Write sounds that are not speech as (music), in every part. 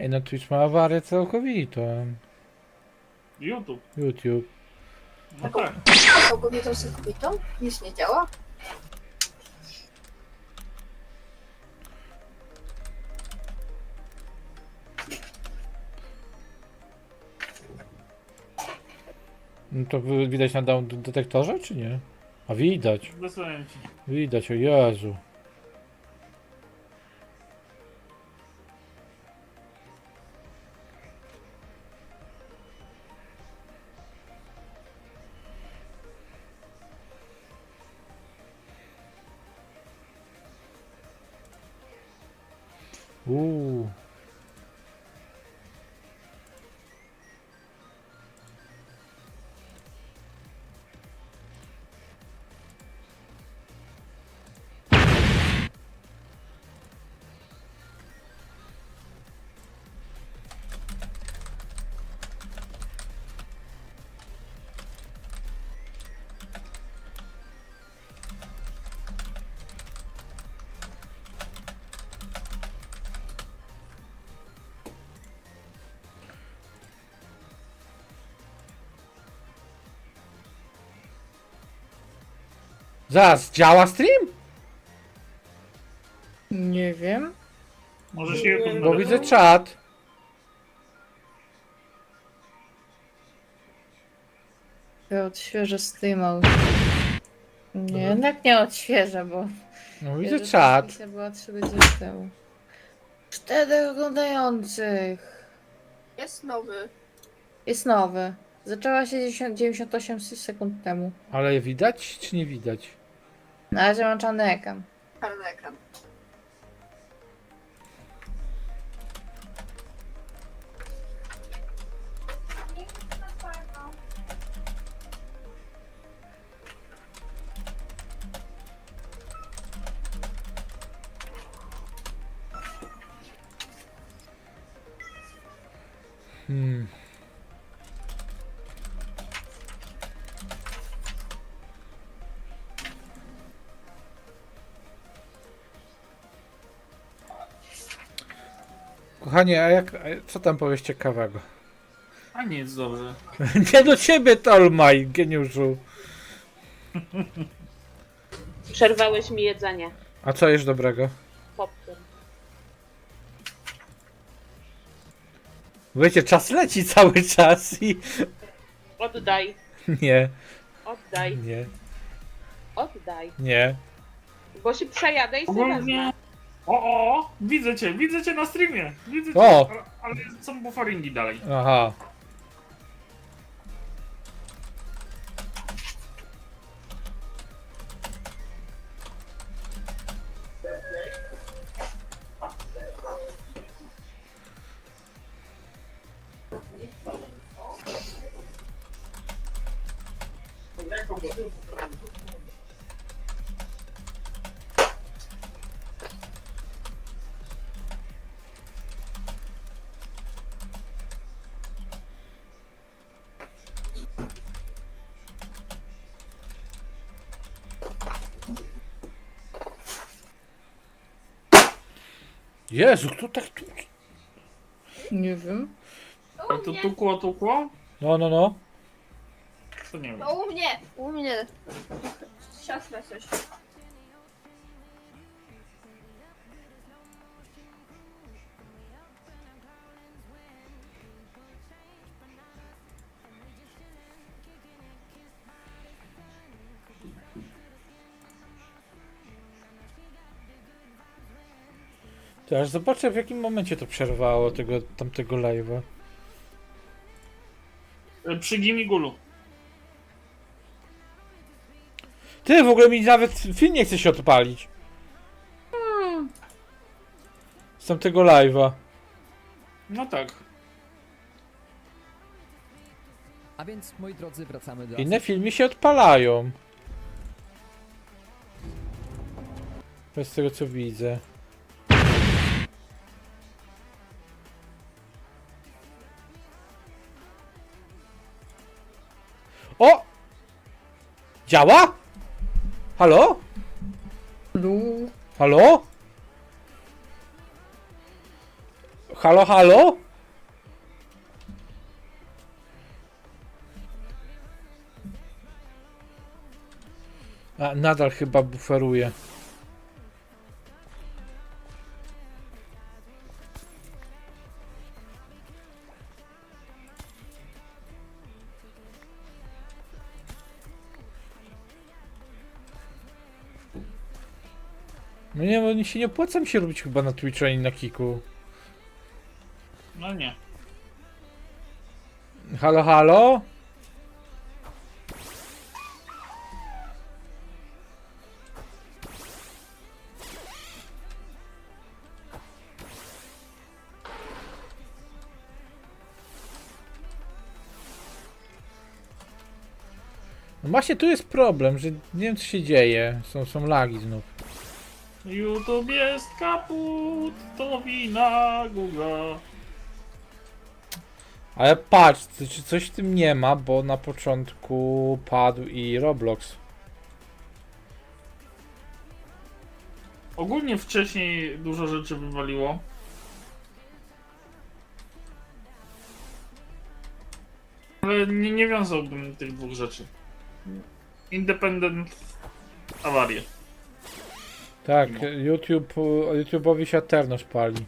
Ej, no Twitch ma awarię całkowitą. YouTube. YouTube. No tak. Z kobietą? Nic nie działa? No to wy- widać na down detektorze, czy nie? A widać. Wysłałem ci. Widać, o Jezu. Ooh. Zaraz, działa stream? Nie wiem. Może się YouTube Bo widzę czat. Ja odświeżę Steama. Nie, jednak nie odświeżę, bo... No widzę że czat. transmisja była 3 godziny temu. Cztery oglądających. Jest nowy. Jest nowy. Zaczęła się 10 98 sekund temu. Ale widać czy nie widać? Na razie mam czarny ekran. Czarny ekran. Hmm. Kochanie, a jak, a co tam powiesz ciekawego? A nic, dobrze. (laughs) Nie do ciebie, Tolmaj, geniuszu. Przerwałeś mi jedzenie. A co jest dobrego? Popcorn. Wiecie, czas leci cały (laughs) czas i... Oddaj, Nie, oddaj, nie, oddaj. nie. Bo się przejadę i sobie wezmę. O, o, widzę cię, widzę cię na streamie. Widzę cię. O! Ale, ale są bufaringi dalej. Aha. Jezu, kto tak tu... Nie wiem. Ale to tukło, tukło? No, no, no. To nie wiem. No u mnie, u mnie. Siostra coś. Teraz zobaczę w jakim momencie to przerwało tego tamtego live'a. E, Przy Gimigulu. Ty, w ogóle mi nawet film nie chce się odpalić. Z tamtego live'a. No tak. A więc, moi drodzy, wracamy do Inne filmy się odpalają. Bez tego co widzę. Działa? Halo? Lu. Halo? Halo, halo? A, nadal chyba buferuje. No nie, bo się nie opłaca mi się robić chyba na Twitchu ani na Kiku. No nie. Halo, halo? No właśnie tu jest problem, że nie wiem co się dzieje. Są, są lagi znów. YouTube jest kaput, to wina Google. Ale patrz, czy czy coś w tym nie ma, bo na początku padł i Roblox. Ogólnie wcześniej dużo rzeczy wywaliło. Ale nie, nie wiązałbym tych dwóch rzeczy. Independent awarie. Tak, No. YouTube, YouTube'owi się Eternos pali.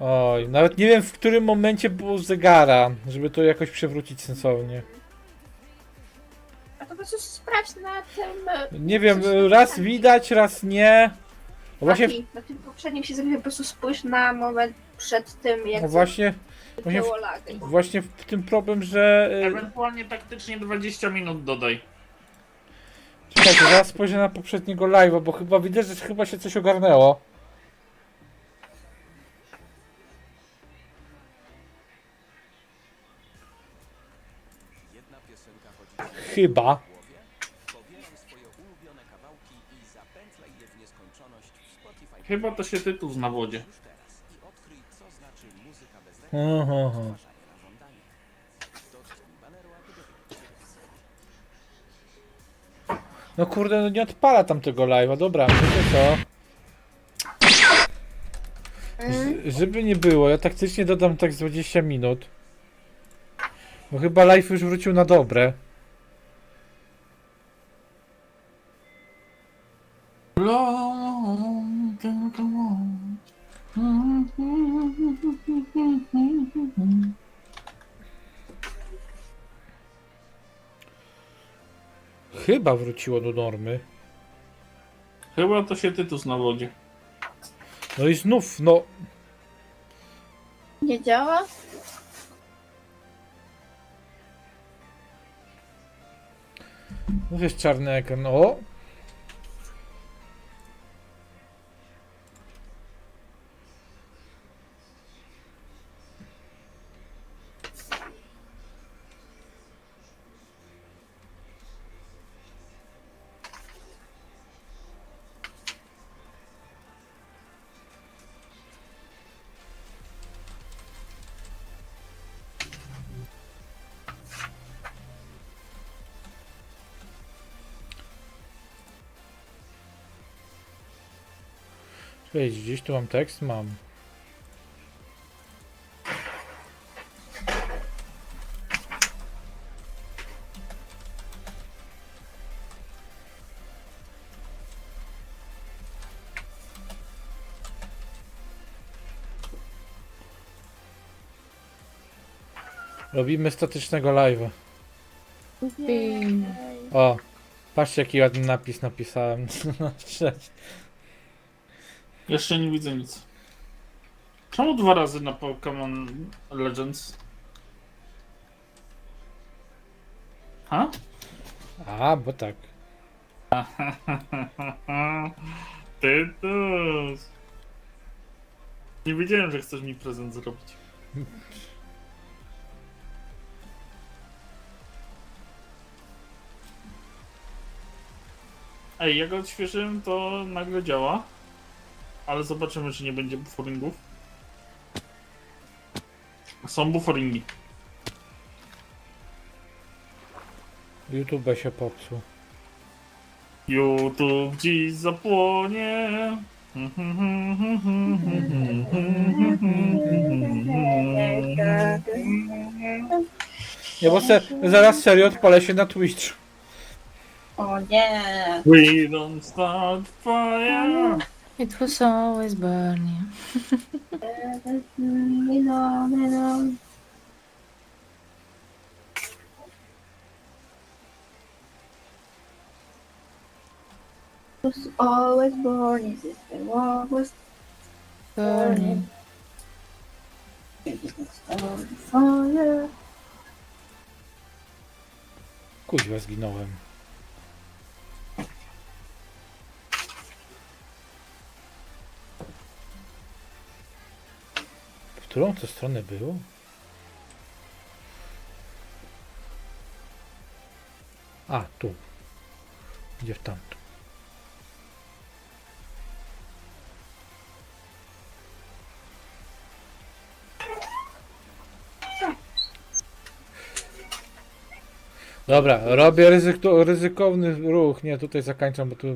Oj, nawet nie wiem w którym momencie było zegara, żeby to jakoś przewrócić sensownie. A to po prostu sprawdź na tym... e, Nie wiem, coś raz tam. widać, raz nie. No właśnie, na tym poprzednim się zrobił, po prostu spójrz na moment przed tym, jak no właśnie, właśnie, było lagi. właśnie w tym problem, że... y, Ewentualnie taktycznie 20 minut dodaj. Czekajcie, zaraz spojrzę na poprzedniego live'a, bo chyba widzę, że chyba się coś ogarnęło. Chyba. Chyba to się tytuł zna w wodzie. Aha. No kurde, no nie odpala tam tego live'a, dobra, wiecie co? Z, żeby nie było, ja taktycznie dodam tak z 20 minut. Bo chyba live już wrócił na dobre. Chyba wróciło do normy. Chyba to się w wodzie. No i znów, no, Nie działa? znów jest czarny ekran. O! Cześć, gdzieś tu mam tekst? Mam. Robimy statycznego live'a. O, patrzcie jaki ładny napis napisałem. (laughs) Jeszcze nie widzę nic. Czemu dwa razy na Pokémon Legends? Ha? A, bo tak. (laughs) Tytus! Nie wiedziałem, że chcesz mi prezent zrobić. Ej, jak odświeżyłem, to nagle działa. Ale zobaczymy, czy nie będzie bufferingów. Są bufferingi. YouTube się popsuł. YouTube dziś zapłonie. Nie, bo se, zaraz serio odpalę się na Twitch. O nie. We don't start fire. It was always burning. Was always this the war was Burning. on fire. Kuźwa, zginąłem. Którą to stronę było? A, tu. Idzie w tamtą. Dobra, robię ryzyko, ryzykowny ruch. Nie, tutaj zakańczam, bo tu